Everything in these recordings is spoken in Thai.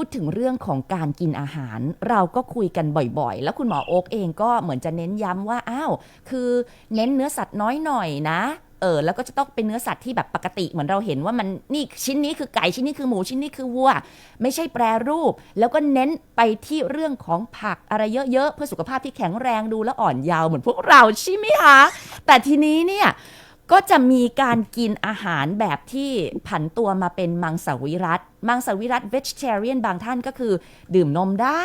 พูดถึงเรื่องของการกินอาหาร เราก็คุยกันบ่อยๆ แล้วคุณหมอโอ๊กเองก็เหมือนจะเน้นย้ำว่าอ้าวคือเน้นเนื้อสัตว์น้อยหน่อยนะเออแล้วก็จะต้องเป็นเนื้อสัตว์ที่แบบปกติเหมือนเราเห็นว่ามันนี่ชิ้นนี้คือไก่ชิ้นนี้คือหมูชิ้นนี้คือวัว ไม่ใช่แปรรูป แล้วก็เน้นไปที่เรื่องของผักอะไรเยอะๆเพื่อสุขภาพที่แข็งแรงดูและอ่อนเยาว์เหมือนพวกเราใช่ไหมคะแต่ทีนี้เนี่ย ก็จะมีการกินอาหารแบบที่ผันตัวมาเป็นมังสวิรัต มังสวิรัต vegetarian บางท่านก็คือ ดื่มนมได้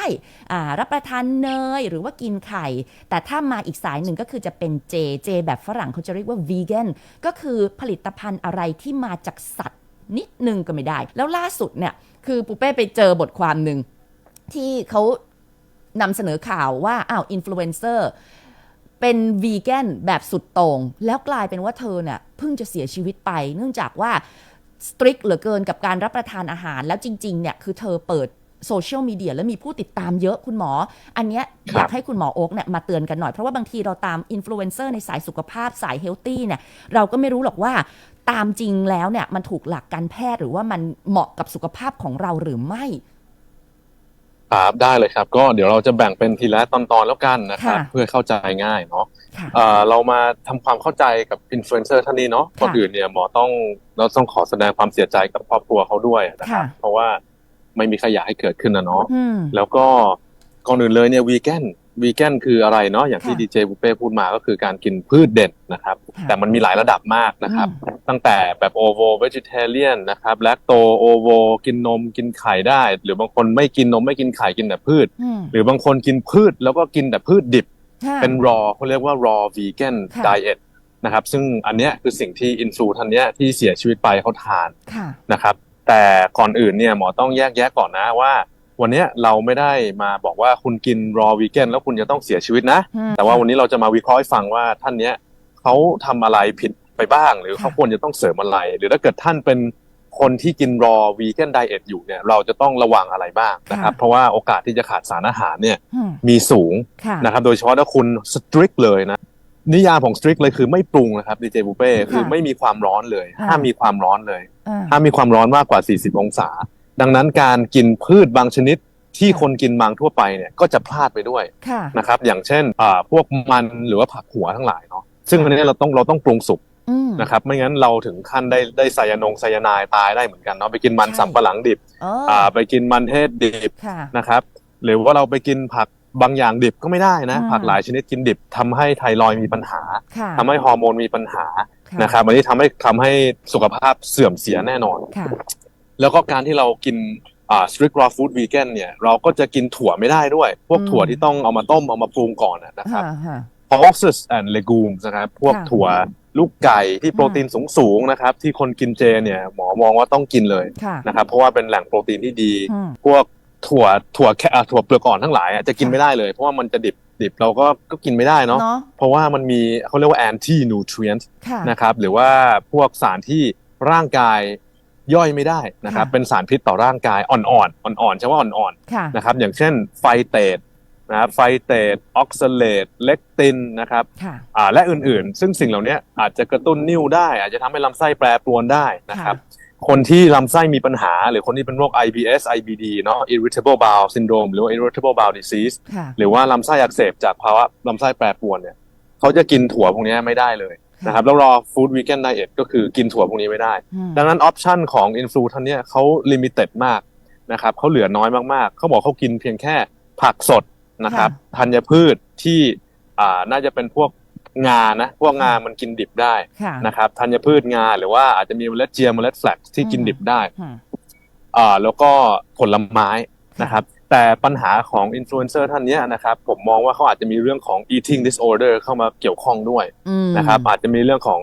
รับประทานเนยหรือว่ากินไข่ แต่ถ้ามาอีกสายหนึ่งก็คือจะเป็นเจ เจแบบฝรั่งเขาจะเรียกว่า vegan ก็คือผลิตภัณฑ์อะไรที่มาจากสัตว์นิดนึงก็ไม่ได้ แล้วล่าสุดเนี่ยคือปูเป้ไปเจอบทความหนึ่งที่เขานำเสนอข่าวว่าอ้าวอินฟลูเอนเซอร์ เป็นวีแกนแบบสุดโต่งแล้วกลายเป็นว่าเธอเนี่ยเพิ่งจะเสียชีวิตไป เนื่องจากว่าสตริกเหลือเกินกับการรับประทานอาหาร แล้วจริงๆเนี่ยคือเธอเปิดโซเชียลมีเดียแล้วมีผู้ติดตามเยอะคุณหมอ อันเนี้ยครับอยากให้คุณหมอโอ๊กเนี่ยมาเตือนกันหน่อย เพราะว่าบางทีเราตามอินฟลูเอนเซอร์ในสายสุขภาพสายเฮลตี้เนี่ยเราก็ไม่รู้หรอกว่าตามจริงแล้วเนี่ยมันถูกหลักการแพทย์หรือว่ามันเหมาะกับสุขภาพของเราหรือไม่ ครับได้เลยครับ ก็เดี๋ยวเราจะแบ่งเป็นทีละตอนๆแล้วกันนะครับ ค่ะ เพื่อเข้าใจง่ายเนาะค่ะ เอ่อเรามาทำความเข้าใจกับอินฟลูเอนเซอร์ท่านนี้เนาะค่ะก่อนอื่นเนี่ยหมอต้องเราต้องขอแสดงความเสียใจกับครอบครัวเขาด้วยนะครับค่ะ เพราะว่าไม่มีใครอยากให้เกิดขึ้นนะเนาะ อืม แล้วก็ก่อนอื่นเลยเนี่ยวีแกน วีแกนคืออะไรเนาะอย่างที่ค่ะดีเจบุฟเป้พูดมาก็คือการกินพืชเด่นนะครับค่ะแต่มันมีหลายระดับมากนะครับอืมตั้งแต่แบบโอโวเวจิเทเรียนนะครับแลคโตโอโวกินนมกินไข่ได้ หรือบางคนไม่กินนมไม่กินไข่กินแต่พืชอืมหรือบางคนกินพืชแล้วก็กินแต่พืชดิบค่ะเป็น raw เขาเรียกว่า raw vegan ค่ะ diet นะครับ ซึ่งอันเนี้ยคือสิ่งที่อินฟลูท่านเนี้ยที่เสียชีวิตไปเขาทานค่ะนะครับ แต่ก่อนอื่นเนี่ยหมอต้องแยกแยะก่อนนะว่า วันเนี้ยเราไม่ได้มาบอกว่าคุณกิน raw vegan แล้วคุณจะต้องเสียชีวิตนะอืมแต่ว่าวันนี้เราจะมาวิเคราะห์ให้ฟังว่าท่านเนี้ยเขาทำอะไรผิดไปบ้าง หรือค่ะเขาควรจะต้องเสริมอะไร หรือถ้าเกิดท่านเป็นคนที่กิน raw vegan diet อยู่เนี่ยเราจะต้องระวังอะไรบ้างนะครับ เพราะว่าโอกาสที่จะขาดสารอาหารเนี่ยอืมมีสูงค่ะนะครับโดยเฉพาะถ้าคุณ strict เลยนะนิยามของ strict เลยคือไม่ปรุงนะครับดีเจบุเป้ค่ะคือไม่มีความร้อนเลยอ่าห้ามมีความร้อนเลยอ่าห้ามมีความร้อนมากกว่า 40 องศา ดังนั้นการกินพืชบางชนิดที่ค่ะคนกินบางทั่วไปเนี่ยก็จะพลาดไปด้วยค่ะนะครับ อย่างเช่นอ่าพวกมันหรือว่าผักหัวทั้งหลายเนาะซึ่งอันนี้เราต้องเราต้องปรุงสุกอืมนะครับไม่งั้นเราถึงขั้นได้ได้ไซยาโนงไซยาไนายตายได้เหมือนกันเนาะไปกินมันใช่สำปะหลังดิบอ๋ออ่าไปกินมันเทศดิบค่ะนะครับหรือว่าเราไปกินผักบางอย่างดิบก็ไม่ได้นะอืมผักหลายชนิดกินดิบทำให้ไทรอยด์มีปัญหาค่ะทำให้ฮอร์โมนมีปัญหาค่ะนะครับอันนี้ทำให้ทำให้สุขภาพเสื่อมเสียแน่นอนค่ะ แล้วก็การที่เรากินอ่า strict raw food vegan เนี่ยเราก็จะกินถั่วไม่ได้ด้วย พวกอืมถั่วที่ต้องเอามาต้มเอามาปรุงก่อนนะนะครับฮะฮะ pulses and legumes นะครับพวกค่ะถั่วลูกไก่ที่โปรตีนสูงๆนะครับ ที่คนกินเจเนี่ยหมอมองว่าต้องกินเลยค่ะนะครับ เพราะว่าเป็นแหล่งโปรตีนที่ดีอืมพวกถั่วถั่วแค่อะถั่วเปลือกอ่อนทั้งหลายอะจะกินไม่ได้เลย เพราะว่ามันจะดิบดิบเราก็ก็กินไม่ได้เนาะเนาะเพราะว่ามันมีเขาเรียกว่า anti nutrient ค่ะนะครับหรือว่าพวกสารที่ร่างกาย ย่อยไม่ได้นะครับค่ะเป็นสารพิษต่อร่างกายอ่อนๆอ่อนๆใช่ว่าอ่อนค่ะๆนะครับอย่างเช่นไฟเตดนะครับไฟเตดออกซาเลตเลกตินนะครับค่ะอ่าและอื่นๆ ซึ่งสิ่งเหล่านี้อาจจะกระตุ้นนิ่วได้ อาจจะทำให้ลำไส้แปรปรวนได้นะครับคนที่ลำไส้มีปัญหา หรือคนที่เป็นโรค IBS IBD เนาะ irritable bowel syndrome หรือว่า irritable bowel disease ค่ะหรือว่าลำไส้อักเสบจากภาวะลำไส้แปรปรวนเนี่ยเขาจะกินถั่วพวกนี้ไม่ได้เลย นะครับแล้วรอ food vegan diet ก็คือกินถั่วพวกนี้ไม่ได้อืมดังนั้นออปชันของอินฟลูท่านเนี้ยเขาลิมิเต็ดมากนะครับเขาเหลือน้อยมากๆ เขาบอกเขากินเพียงแค่ผักสดนะครับธัญพืชที่อ่าน่าจะเป็นพวกงานะพวกงามันกินดิบได้ค่ะนะครับธัญพืชงาหรือว่าอาจจะมีเมล็ดเจียเมล็ดแฟลกที่กินดิบได้อืมอ่าแล้วก็ผลไม้นะครับ แต่ปัญหาของอินฟลูเอนเซอร์ท่านเนี้ยนะครับผมมองว่าเขาอาจจะมีเรื่องของ eating disorder เข้ามาเกี่ยวข้องด้วยอืมนะครับอาจจะมีเรื่องของ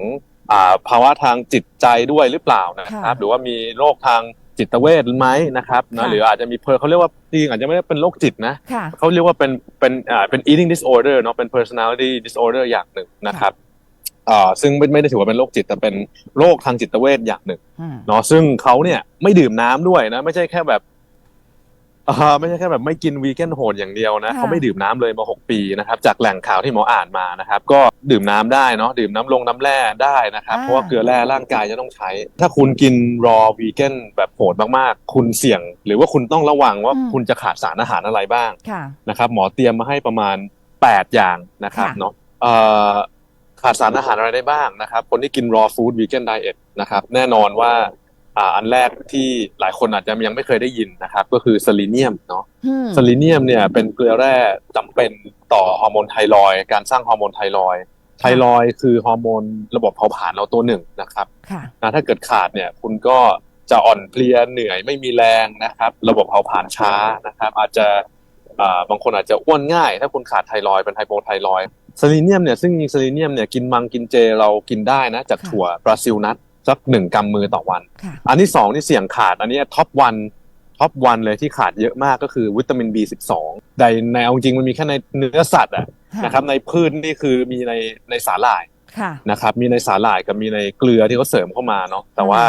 อ่าภาวะทางจิตใจด้วยหรือเปล่านะครับค่ะหรือว่ามีโรคทางจิตเวชไหมนะครับนะค่ะหรืออาจจะมีเพอเขาเรียกว่าจริงๆอาจจะไม่ได้เป็นโรคจิตนะค่ะเขาเรียกว่าเป็นเป็นอ่าเป็น eating disorder เนาะเป็น personality disorder อย่างหนึ่งนะครับอ่าซึ่งไม่ไม่ได้ถือว่าเป็นโรคจิตแต่เป็นโรคทางจิตเวชอย่างหนึ่งอืมเนาะซึ่งเขาเนี่ยไม่ดื่มน้ำด้วยนะไม่ใช่แค่แบบ อ่าไม่ใช่แค่แบบไม่กินวีแกนโหดอย่างเดียวนะค่ะ เขาไม่ดื่มน้ำเลยมา 6 ปีนะครับจากแหล่งข่าวที่หมออ่านมานะครับก็ดื่มน้ำได้เนาะดื่มน้ำลงน้ำแร่ได้นะครับอ่า เพราะว่าเกลือแร่ร่างกายจะต้องใช้ ถ้าคุณกินรอวีแกนแบบโหดมากๆ คุณเสี่ยง หรือว่าคุณต้องระวังว่าคุณจะขาดสารอาหารอะไรบ้างค่ะ นะครับหมอเตรียมมาให้ประมาณ 8 อย่างนะครับค่ะ เนาะเอ่อขาดสารอาหารอะไรได้บ้างนะครับคนที่กิน raw food vegan diet นะครับแน่นอนว่า อ่าอันแรกที่หลายคนอาจจะยังไม่เคยได้ยินนะครับ ก็คือซ e ลิเนียมเนาะอืมซ e ลิเนียมเนี่ยเป็นเกลือแร่จำเป็นต่อฮอร์โมนไทรอยด์การสร้างฮอร์โมนไทรอยด์ไทรอยด์คือฮอร์โมนระบบเผาผลาญเราตัวหนึ่งนะครับค่ะนะถ้าเกิดขาดเนี่ยคุณก็จะอ่อนเพลียเหนื่อยไม่มีแรงนะครับ ระบบเผาผลาญช้านะครับ อาจจะอ่าบางคนอาจจะอ้วนง่าย ถ้าคุณขาดไทรอยด์เป็นไฮโปไทรอยด์เซเลเนียมเนี่ยซึ่งมีเซเลเนียมเนี่ยกินมังกินเจเรากินได้นะจากค่ะถั่วบราซิลนัท สักหนึ่งกำมือต่อวันค่ะอันที่สองนี่เสี่ยงขาด อันนี้ท็อปวันท็อปวันเลยที่ขาดเยอะมากก็คือวิตามิน B12 แต่ในเอาจริงมันมีแค่ในเนื้อสัตว์อะนะครับในพืชนี่คือมีในในสาหร่ายค่ะนะครับมีในสาหร่ายกับมีในเกลือที่เขาเสริมเข้ามาเนาะแต่ว่า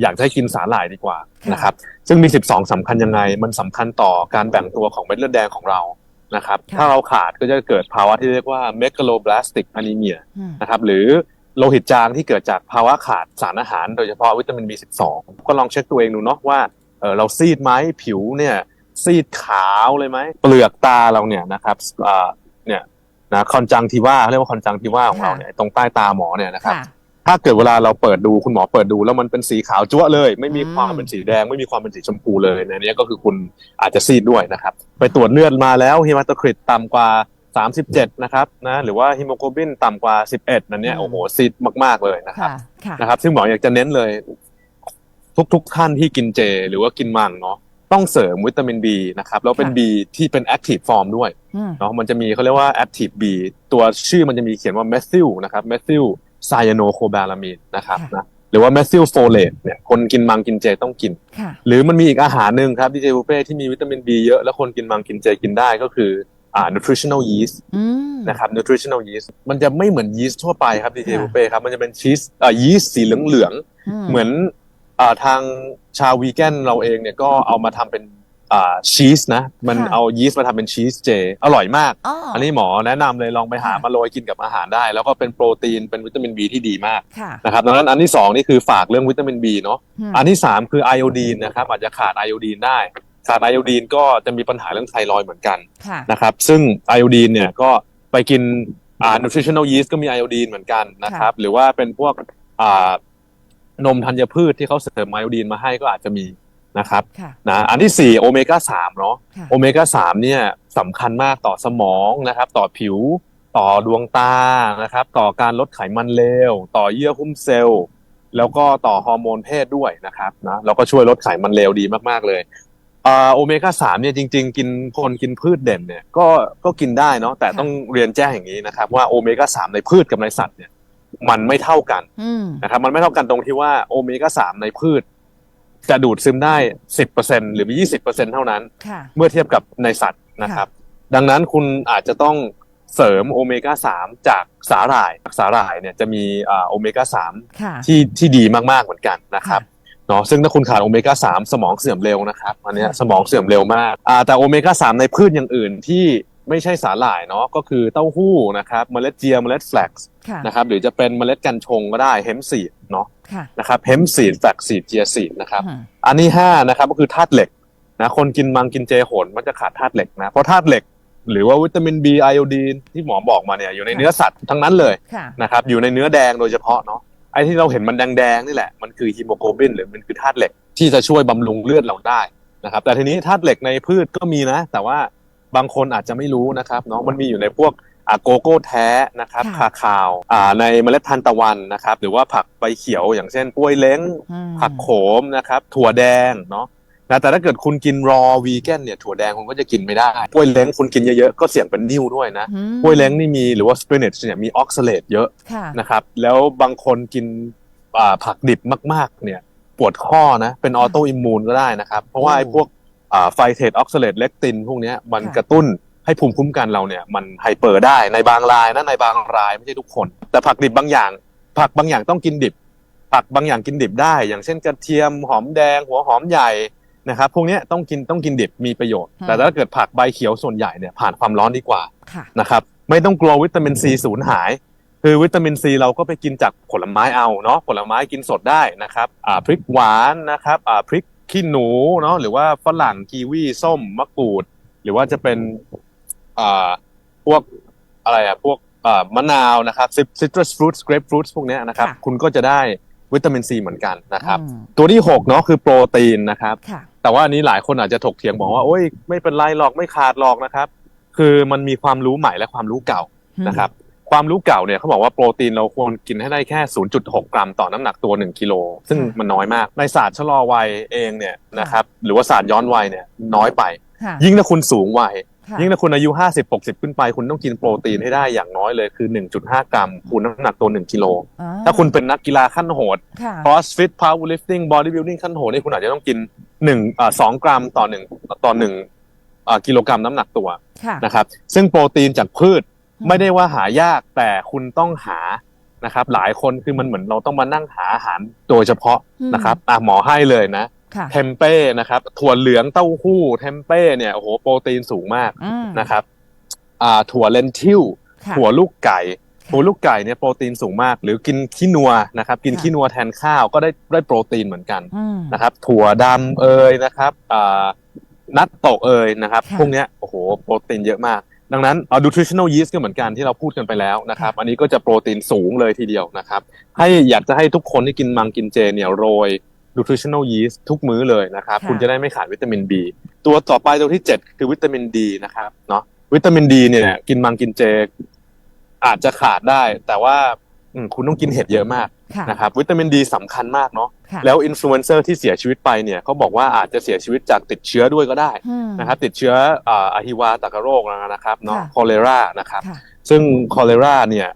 อยากจะให้กินสาหร่ายดีกว่าค่ะนะครับซึ่งมี 12สำคัญยังไง มันสำคัญต่อการแบ่งตัวของเม็ดเลือดแดงของเรานะครับค่ะถ้าเราขาดก็จะเกิดภาวะที่เรียกว่า megaloblastic anemia อืมนะครับหรือ โลหิตจางที่เกิดจากภาวะขาดสารอาหาร โดยเฉพาะวิตามิน B12 ก็ลองเช็คตัวเองดูเนาะว่าเออเราซีดไหมผิวเนี่ยซีดขาวเลยไหมเปลือกตาเราเนี่ยนะครับอ่าเนี่ยนะคอนจังทีว่าเรียกว่าคอนจังทีว่าของเราเนี่ยตรงใต้ตาหมอเนี่ยนะครับค่ะถ้าเกิดเวลาเราเปิดดูคุณหมอเปิดดูแล้วมันเป็นสีขาวจั๊วะเลย ไม่มีอืมความเป็นสีแดง ไม่มีความเป็นสีชมพูเลยในนี้ก็คือคุณอาจจะซีดด้วยนะครับ ไปตรวจเลือดมาแล้วฮีมาโตคริตต่ำกว่า 37 นะครับนะหรือว่าฮีโมโกลบินต่ำกว่า 11 นั่นเนี่ยโอ้โหซีดมาก ๆ เลยนะครับค่ะค่ะนะครับ ซึ่งหมออยากจะเน้นเลย ทุกๆท่านที่กินเจ หรือว่ากินมังเนาะต้องเสริมวิตามิน B นะครับแล้วเป็นค่ะ B ที่เป็น active form ด้วยอืมเนาะมันจะมีเขาเรียกว่า active B ตัวชื่อมันจะมีเขียนว่า methyl นะครับ methyl cyanocobalamin นะครับค่ะนะหรือว่า methyl folate เนี่ยคนกินมังกินเจต้องกินค่ะหรือมันมีอีกอาหารหนึ่งครับดีเจบุฟเฟ่ที่มีวิตามิน B เยอะแล้วคนกินมังกินเจกินได้ก็คือ อ่า nutritional yeast อืมนะครับ nutritional yeast มันจะไม่เหมือนยีสต์ทั่วไปครับดีเจค่ะบุฟเฟ่ครับ มันจะเป็นชีสอ่ายีสต์สีเหลืองๆ เหมือนอ่าทางชาววีแกนเราเองเนี่ยก็เอามาทำเป็นอ่าชีสนะ มันค่ะเอายีสต์มาทำเป็นชีสเจ อร่อยมากอ๋ออันนี้หมอแนะนำเลยลองไปหาค่ะมาโรยกินกับอาหารได้ แล้วก็เป็นโปรตีนเป็นวิตามิน B ที่ดีมากค่ะนะครับดังนั้นอันที่สองนี่คือฝากเรื่องวิตามิน B เนาะอืมอันที่สามคือไอโอดีนนะครับอาจจะขาดไอโอดีนได้ ขาดไอโอดีนก็จะมีปัญหาเรื่องไทรอยด์เหมือนกันค่ะนะครับ ซึ่งไอโอดีนเนี่ยก็ไปกินอ่า nutritional yeast ก็มีไอโอดีนเหมือนกันนะครับ หรือว่าเป็นพวกอ่านมธัญพืชที่เขาเสริมไอโอดีนมาให้ก็อาจจะมีนะครับค่ะนะอันที่สี่โอเมก้าสามเนาะค่ะโอเมก้าสามเนี่ยสำคัญมากต่อสมองนะครับ ต่อผิวต่อดวงตานะครับ ต่อการลดไขมันเลวต่อเยื่อหุ้มเซลล์ แล้วก็ต่อฮอร์โมนเพศด้วยนะครับนะแล้วก็ช่วยลดไขมันเลวดีมากๆเลยอ่า โอเมก้าสามเนี่ยจริง ๆ กินคนกินพืชเด่นเนี่ยก็ก็กินได้เนาะแต่ค่ะต้องเรียนแจ้งอย่างนี้นะครับ ว่าโอเมก้าสามในพืชกับในสัตว์เนี่ย มันไม่เท่ากันอืมนะครับมันไม่เท่ากันตรงที่ว่าโอเมก้าสามในพืช จะดูดซึมได้สิบเปอร์เซ็นหรือยี่สิบเปอร์เซ็นเท่านั้นค่ะเมื่อเทียบกับในสัตว์นะครับ ดังนั้นคุณอาจจะต้องเสริมโอเมก้าสามจากสาหร่ายสาหร่ายเนี่ยจะมีอ่าโอเมก้าสามค่ะที่ที่ดีมากๆเหมือนกันนะครับ เนาะซึ่งถ้าคุณขาดโอเมก้าสามสมองเสื่อมเร็วนะครับอันเนี้ยค่ะสมองเสื่อมเร็วมากอ่าแต่โอเมก้าสามในพืชอย่างอื่นที่ไม่ใช่สาหร่ายเนาะก็คือเต้าหู้นะครับเมล็ดเจียเมล็ดแฟลกซ์ค่ะนะครับหรือจะเป็นเมล็ดกัญชงก็ได้เฮมซีดเนาะค่ะนะครับเฮมซีดแฟลกซีดเจียซีดนะครับอืมอันที่ห้านะครับก็คือธาตุเหล็กนะคนกินมังกินเจโหนมันจะขาดธาตุเหล็กนะเพราะธาตุเหล็ก หรือว่าวิตามิน B ไอโอดีนที่หมอบอกมาเนี่ยอยู่ในเนื้อสัตว์ทั้งนั้นเลยค่ะนะครับอยู่ในเนื้อแดงโดยเฉพาะเนาะ ไอ้ที่เราเห็นมันแดงๆนี่แหละมันคือฮีโมโกลบินหรือมันคือธาตุเหล็กที่จะช่วยบำรุงเลือดเราได้นะครับ แต่ทีนี้ธาตุเหล็กในพืชก็มีนะ แต่ว่าบางคนอาจจะไม่รู้นะครับเนาะมันมีอยู่ในพวกอะโกโก้แท้นะครับค่ะคาคาวอ่าในเมล็ดทานตะวันนะครับ หรือว่าผักใบเขียวอย่างเช่นกล้วยเล้งอืมผักโขมนะครับ ถั่วแดงเนาะ นะแต่ถ้าเกิดคุณกินรอวีแกนเนี่ยถั่วแดงคุณก็จะกินไม่ได้กล้วยเล้งคุณกินเยอะๆก็เสี่ยงเป็นนิ่วด้วยนะอืมกล้วยเล้งนี่มีหรือว่าสเปเนชเนี่ยมีออกซาเลตเยอะค่ะนะครับแล้วบางคนกินอ่าผักดิบมากๆเนี่ยปวดข้อนะเป็นออโตอิมมูนก็ได้นะครับ เพราะว่าไอ้พวกไฟเทตออกซาเลตเลกตินพวกเนี้ยมันค่ะกระตุ้นให้ภูมิคุ้มกันเราเนี่ยมันไฮเปอร์ได้ในบางรายนะในบางรายไม่ใช่ทุกคน แต่ผักดิบบางอย่าง ผักบางอย่างต้องกินดิบ ผักบางอย่างกินดิบได้ อย่างเช่นกระเทียมหอมแดงหัวหอมใหญ่ นะครับพวกเนี้ยต้องกินต้องกินดิบมีประโยชน์อืมแต่ถ้าเกิดผักใบเขียวส่วนใหญ่เนี่ยผ่านความร้อนดีกว่าค่ะนะครับไม่ต้องกลัววิตามินซีสูญหาย คือวิตามินซีเราก็ไปกินจากผลไม้เอาเนาะผลไม้กินสดได้นะครับอ่าพริกหวานนะครับอ่าพริกขี้หนูเนาะหรือว่าฝรั่งกีวีส้มมะกรูด หรือว่าจะเป็นอ่าพวกอะไรอะพวกอ่ามะนาวนะครับซิตรัสฟรุตส์เกรปฟรุตส์พวกเนี้ยนะครับค่ะคุณก็จะได้วิตามินซีเหมือนกันนะครับอืมตัวที่6เนาะคือโปรตีนนะครับค่ะ แต่ว่าอันนี้หลายคนอาจจะถกเถียงบอกว่าโอ้ยไม่เป็นไรหรอกไม่ขาดหรอกนะครับ คือมันมีความรู้ใหม่และความรู้เก่านะครับ ความรู้เก่าเนี่ยเขาบอกว่าโปรตีนเราควรกินให้ได้แค่ 0.6 กรัมต่อน้ำหนักตัว 1กิโลซึ่งค่ะมันน้อยมาก ในศาสตร์ชะลอวัยเองเนี่ยนะครับหรือว่าศาสตร์ย้อนวัยเนี่ยน้อยไปค่ะยิ่งถ้าคุณสูงวัยค่ะยิ่งถ้าคุณอายุ 50 60 ขึ้นไป คุณต้องกินโปรตีนให้ได้อย่างน้อยเลยคือ 1.5 กรัมคูณน้ำหนักตัว 1 กิโลอ๋อถ้าคุณเป็นนักกีฬาขั้นโหดค่ะ CrossFit Powerlifting Bodybuilding ขั้นโหดนี่คุณอาจจะต้องกิน หนึ่งอ่าสองกรัมต่อหนึ่งต่อหนึ่งอ่ากิโลกรัมน้ำหนักตัวค่ะนะครับ ซึ่งโปรตีนจากพืชอืมไม่ได้ว่าหายากแต่คุณต้องหานะครับ หลายคนคือมันเหมือนเราต้องมานั่งหาอาหารโดยเฉพาะนะครับอะหมอให้เลยนะค่ะเทมเป้นะครับถั่วเหลืองเต้าหู้เทมเป้เนี่ยโอ้โหโปรตีนสูงมากอืมนะครับ อ่าถั่วเลนทิลค่ะถั่วลูกไก่ ค่ะถั่วลูกไก่เนี่ยโปรตีนสูงมาก หรือกินขี้นัวนะครับ กินค่ะขี้นัวแทนข้าวก็ได้ได้โปรตีนเหมือนกันอืมนะครับ ถั่วดำเอยนะครับอ่านัตโตะเอยนะครับค่ะพวกเนี้ยโอ้โหโปรตีนเยอะมาก ดังนั้นเอา nutritional yeast ก็เหมือนกันที่เราพูดกันไปแล้วนะครับ อันนี้ก็จะโปรตีนสูงเลยทีเดียวนะครับ ให้อยากจะให้ทุกคนที่กินมังกินเจเนี่ยโรย nutritional yeast ทุกมื้อเลยนะครับค่ะคุณจะได้ไม่ขาดวิตามิน B ตัวต่อไปตัวที่ 7 คือวิตามินดีนะครับเนาะวิตามินดีเนี่ยกินมังกินเจ อาจจะขาดได้ แต่ว่าอืมคุณต้องกินเห็ดเยอะมากค่ะนะครับวิตามินดีสำคัญมากเนาะค่ะแล้วอินฟลูเอนเซอร์ที่เสียชีวิตไปเนี่ยเขาบอกว่าอาจจะเสียชีวิตจากติดเชื้อด้วยก็ได้อืมนะครับติดเชื้ออ่าอะฮิวาตากโรคนะครับเนาะค่ะคอเลรานะครับค่ะซึ่งคอเลราเนี่ย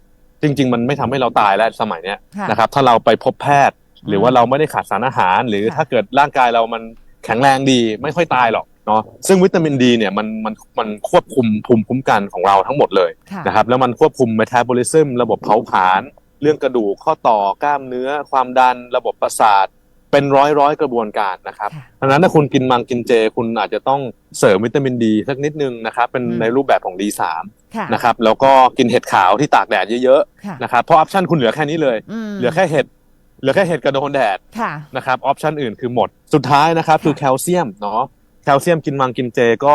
จริง ๆ มันไม่ทำให้เราตายแล้วสมัยเนี้ยค่ะนะครับถ้าเราไปพบแพทย์ หรือว่าเราไม่ได้ขาดสารอาหาร หรือค่ะถ้าเกิดร่างกายเรามันแข็งแรงดีไม่ค่อยตายหรอก เนาะซึ่งวิตามินดีเนี่ยมันมันมันควบคุมภูมิคุ้มกันของเราทั้งหมดเลยค่ะนะครับแล้วมันควบคุมเมตาบอลิซึมระบบเผาผลาญเรื่องกระดูกข้อต่อกล้ามเนื้อ ความดันระบบประสาทเป็นร้อยร้อยๆกระบวนการนะครับค่ะดังนั้นถ้าคุณกินมังกินเจ คุณอาจจะต้องเสริมวิตามินดีสักนิดนึงนะครับเป็นอืมในรูปแบบของ D3 ค่ะนะครับแล้วก็กินเห็ดขาวที่ตากแดดเยอะค่ะๆนะครับเพราะออปชันคุณเหลือแค่นี้เลยมเหลือแค่เห็ดเหลือแค่เห็ดกระโดนแดดค่ะนะครับออปชันอื่นคือหมดสุดท้ายนะครับค่ะคือแคลเซียมเนาะ แคลเซียมกินมังกินเจก็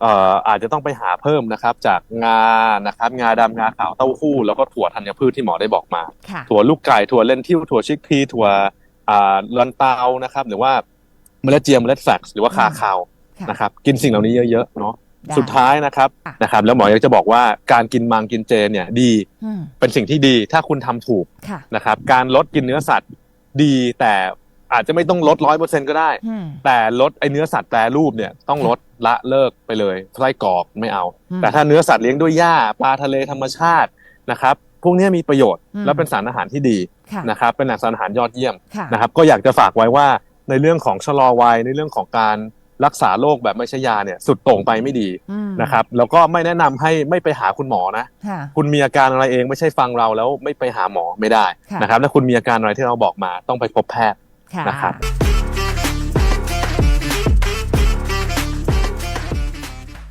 เอ่ออาจจะต้องไปหาเพิ่มนะครับ จากงานะครับ งาดำงาขาวเต้าหู้แล้วก็ถั่วธัญพืชที่หมอได้บอกมา ค่ะ ถั่วลูกไก่ถั่วเลนทิวถั่วชิคพีถั่วอ่าลันเตานะครับ หรือว่าเมล็ดเจียมเมล็ดแฟลกซ์หรือว่าคาคาวค่ะ นะครับ กินสิ่งเหล่านี้เยอะๆเนาะได้สุดท้ายนะครับค่ะ นะครับ แล้วหมออยากจะบอกว่าการกินมังกินเจเนี่ยดีอืมเป็นสิ่งที่ดีถ้าคุณทำถูก ค่ะ นะครับการลดกินเนื้อสัตว์ดีแต่ อาจจะไม่ต้องลดร้อยเปอร์เซ็นก็ได้อืมแต่ลดไอเนื้อสัตว์แปรรูปเนี่ยต้องลดละเลิกไปเลยไส้กรอกไม่เอาอืมแต่ถ้าเนื้อสัตว์เลี้ยงด้วยหญ้าปลาทะเลธรรมชาตินะครับพวกเนี้ยมีประโยชน์อืมและเป็นสารอาหารที่ดีค่ะนะครับเป็นสารอาหารยอดเยี่ยมค่ะนะครับก็อยากจะฝากไว้ว่าในเรื่องของชะลอวัยในเรื่องของการรักษาโรคแบบไม่ใช่ยาเนี่ยสุดโต่งไปไม่ดีอืมนะครับแล้วก็ไม่แนะนำให้ไม่ไปหาคุณหมอนะค่ะคุณมีอาการอะไรเองไม่ใช่ฟังเราแล้วไม่ไปหาหมอไม่ได้ค่ะนะครับถ้าคุณมีอาการอะไรที่เราบอกมาต้องไปพบแพทย์ค่ะ นะครับ